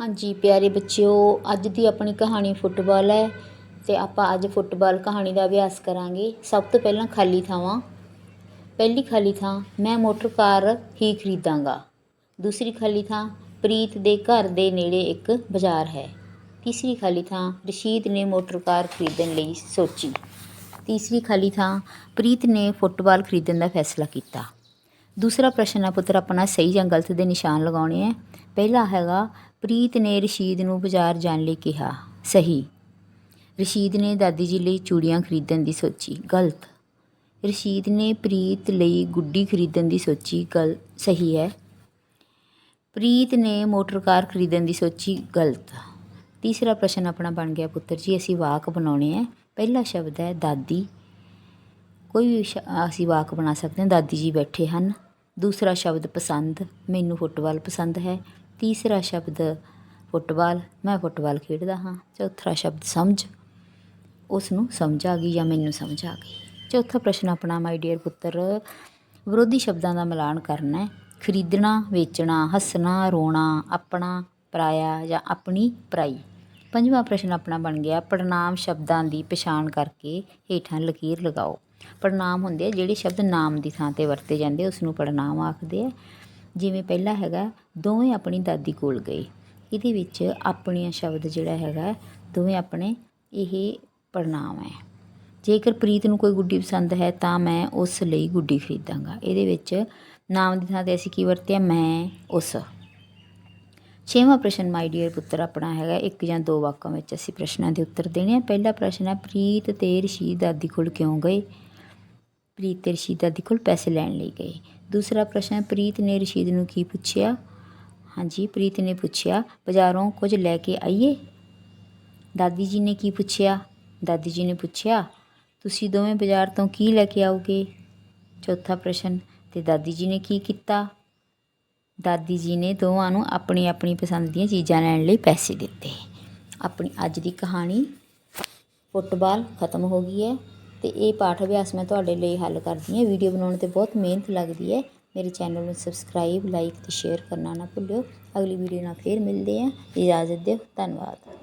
ਹਾਂਜੀ, ਪਿਆਰੇ ਬੱਚਿਓ, ਅੱਜ ਦੀ ਆਪਣੀ ਕਹਾਣੀ ਫੁੱਟਬਾਲ ਹੈ ਤੇ ਆਪਾਂ ਅੱਜ ਫੁੱਟਬਾਲ ਕਹਾਣੀ ਦਾ ਅਭਿਆਸ ਕਰਾਂਗੇ। ਸਭ ਤੋਂ ਪਹਿਲਾਂ ਖਾਲੀ ਥਾਵਾਂ। ਪਹਿਲੀ ਖਾਲੀ ਥਾਂ, ਮੈਂ ਮੋਟਰ ਕਾਰ ਹੀ ਖਰੀਦਾਂਗਾ। ਦੂਸਰੀ ਖਾਲੀ ਥਾਂ, ਪ੍ਰੀਤ ਦੇ ਘਰ ਦੇ ਨੇੜੇ ਇੱਕ ਬਾਜ਼ਾਰ ਹੈ। ਤੀਸਰੀ ਖਾਲੀ ਥਾਂ, ਰਸ਼ੀਦ ਨੇ ਮੋਟਰ ਕਾਰ ਖਰੀਦਣ ਲਈ ਸੋਚੀ। ਤੀਸਰੀ ਖਾਲੀ ਥਾਂ, ਪ੍ਰੀਤ ਨੇ ਫੁੱਟਬਾਲ ਖਰੀਦਣ ਦਾ ਫੈਸਲਾ ਕੀਤਾ। ਦੂਸਰਾ ਪ੍ਰਸ਼ਨ ਆ ਪੁੱਤਰ ਆਪਣਾ ਸਹੀ ਜਾਂ ਗਲਤ ਦੇ ਨਿਸ਼ਾਨ ਲਗਾਉਣੇ ਹੈ ਪਹਿਲਾ ਹੈਗਾ, ਪ੍ਰੀਤ ਨੇ ਰਸ਼ੀਦ ਨੂੰ ਬਾਜ਼ਾਰ ਜਾਣ ਲਈ ਕਿਹਾ, ਸਹੀ। ਰਸ਼ੀਦ ਨੇ ਦਾਦੀ ਜੀ ਲਈ ਚੂੜੀਆਂ ਖਰੀਦਣ ਦੀ ਸੋਚੀ, ਗਲਤ। ਰਸ਼ੀਦ ਨੇ ਪ੍ਰੀਤ ਲਈ ਗੁੱਡੀ ਖਰੀਦਣ ਦੀ ਸੋਚੀ, ਗਲ, ਸਹੀ ਹੈ। ਪ੍ਰੀਤ ਨੇ ਮੋਟਰ ਕਾਰ ਖਰੀਦਣ ਦੀ ਸੋਚੀ, ਗਲਤ। ਤੀਸਰਾ ਪ੍ਰਸ਼ਨ ਆਪਣਾ ਬਣ ਗਿਆ ਪੁੱਤਰ ਜੀ, ਅਸੀਂ ਵਾਕ ਬਣਾਉਣੇ ਹੈ ਪਹਿਲਾ ਸ਼ਬਦ ਹੈ ਦਾਦੀ। ਕੋਈ ਵੀ ਸ਼- ਅਸੀਂ ਵਾਕ ਬਣਾ ਸਕਦੇ ਹਾਂ, ਦਾਦੀ ਜੀ ਬੈਠੇ ਹਨ। ਦੂਸਰਾ ਸ਼ਬਦ ਪਸੰਦ ਮੈਨੂੰ ਫੁੱਟਬਾਲ ਪਸੰਦ ਹੈ। ਤੀਸਰਾ ਸ਼ਬਦ ਫੁੱਟਬਾਲ, ਮੈਂ ਫੁੱਟਬਾਲ ਖੇਡਦਾ ਹਾਂ। ਚੌਥਾ ਸ਼ਬਦ ਸਮਝ ਉਸ ਨੂੰ ਸਮਝ ਆ ਗਈ ਜਾਂ ਮੈਨੂੰ ਸਮਝ ਆ ਗਈ? ਚੌਥਾ ਪ੍ਰਸ਼ਨ ਆਪਣਾ ਮਾਈ ਡੀਅਰ ਪੁੱਤਰ, ਵਿਰੋਧੀ ਸ਼ਬਦਾਂ ਦਾ ਮਿਲਾਨ ਕਰਨਾ ਹੈ। ਖਰੀਦਣਾ, ਵੇਚਣਾ, ਹੱਸਣਾ, ਰੋਣਾ, ਆਪਣਾ, ਪਰਾਇਆ ਜਾਂ ਆਪਣੀ ਪਰਾਈ? ਪੰਜਵਾਂ ਪ੍ਰਸ਼ਨ ਆਪਣਾ ਬਣ ਗਿਆ। ਪੜਨਾਮ ਸ਼ਬਦਾਂ ਦੀ ਪਛਾਣ ਕਰਕੇ ਹੇਠਾਂ ਲਕੀਰ ਲਗਾਓ। ਪੜਨਾਮ ਹੁੰਦੇ ਆ, ਜਿਹੜੇ ਸ਼ਬਦ ਨਾਮ ਦੀ ਥਾਂ ਤੇ ਵਰਤੇ ਜਾਂਦੇ ਉਸ ਨੂੰ ਪੜਨਾਮ ਆਖਦੇ ਆ। ਜਿਵੇਂ ਪਹਿਲਾ ਹੈਗਾ, ਦੋਵੇਂ ਆਪਣੀ ਦਾਦੀ ਕੋਲ ਗਏ। ਇਹਦੇ ਵਿੱਚ ਆਪਣੀਆਂ ਸ਼ਬਦ ਜਿਹੜਾ ਹੈਗਾ, ਦੋਵੇਂ ਆਪਣੇ ਇਹ ਪੜਨਾਮ ਹੈ। ਜੇਕਰ ਪ੍ਰੀਤ ਨੂੰ ਕੋਈ ਗੁੱਡੀ ਪਸੰਦ ਹੈ, ਤਾਂ ਮੈਂ ਉਸ ਲਈ ਗੁੱਡੀ ਖਰੀਦਾਂਗਾ। ਇਹਦੇ ਵਿੱਚ ਨਾਮ ਦੀ ਥਾਂ ਤੇ ਅਸੀਂ ਕੀ ਵਰਤਿਆ? ਮੈਂ, ਉਸ। ਛੇਵਾਂ ਪ੍ਰਸ਼ਨ ਮਾਈ ਡੀਅਰ ਪੁੱਤਰ, ਆਪਣਾ ਹੈਗਾ, ਇੱਕ ਜਾਂ ਦੋ ਵਾਕਾਂ ਵਿੱਚ ਅਸੀਂ ਪ੍ਰਸ਼ਨਾਂ ਦੇ ਉੱਤਰ ਦੇਣੇ ਆ। ਪਹਿਲਾ ਪ੍ਰਸ਼ਨ ਹੈ, ਪ੍ਰੀਤ ਤੇ ਰਸ਼ੀਦ ਦਾਦੀ ਕੋਲ ਕਿਉਂ ਗਏ? ਪ੍ਰੀਤ ਤੇ ਰਸ਼ੀਦ ਦਾਦੀ ਕੋਲ ਪੈਸੇ ਲੈਣ ਲਈ ਗਏ। ਦੂਸਰਾ ਪ੍ਰਸ਼ਨ ਪ੍ਰੀਤ ਨੇ ਰਸ਼ੀਦ ਨੂੰ ਕੀ ਪੁੱਛਿਆ? ਹਾਂਜੀ, ਪ੍ਰੀਤ ਨੇ ਪੁੱਛਿਆ, ਬਾਜ਼ਾਰੋਂ ਕੁਝ ਲੈ ਕੇ ਆਈਏ? ਦਾਦੀ ਜੀ ਨੇ ਕੀ ਪੁੱਛਿਆ? ਦਾਦੀ ਜੀ ਨੇ ਪੁੱਛਿਆ, ਤੁਸੀਂ ਦੋਵੇਂ ਬਾਜ਼ਾਰ ਤੋਂ ਕੀ ਲੈ ਕੇ ਆਓਗੇ? ਚੌਥਾ ਪ੍ਰਸ਼ਨ, ਤੇ ਦਾਦੀ ਜੀ ਨੇ ਕੀ ਕੀਤਾ? ਦਾਦੀ ਜੀ ਨੇ ਦੋਵਾਂ ਨੂੰ ਆਪਣੀ ਆਪਣੀ ਪਸੰਦ ਦੀਆਂ ਚੀਜ਼ਾਂ ਲੈਣ ਲਈ ਪੈਸੇ ਦਿੱਤੇ। ਆਪਣੀ ਅੱਜ ਦੀ ਕਹਾਣੀ ਫੁੱਟਬਾਲ ਖਤਮ ਹੋ ਗਈ ਹੈ। ਤੇ ਇਹ ਪਾਠ ਅਭਿਆਸ ਮੈਂ ਤੁਹਾਡੇ ਲਈ ਹੱਲ ਕਰਦੀ ਹਾਂ। ਵੀਡੀਓ ਬਣਾਉਣ ਤੇ ਬਹੁਤ ਮਿਹਨਤ ਲੱਗਦੀ ਹੈ। ਮੇਰੇ ਚੈਨਲ ਨੂੰ ਸਬਸਕ੍ਰਾਈਬ ਲਾਈਕ ਤੇ ਸ਼ੇਅਰ ਕਰਨਾ ਨਾ ਭੁੱਲਿਓ। ਅਗਲੀ ਵੀਡੀਓ ਨਾਲ ਫੇਰ ਮਿਲਦੇ ਹਾਂ। ਇਜਾਜ਼ਤ ਦਿਓ। ਧੰਨਵਾਦ।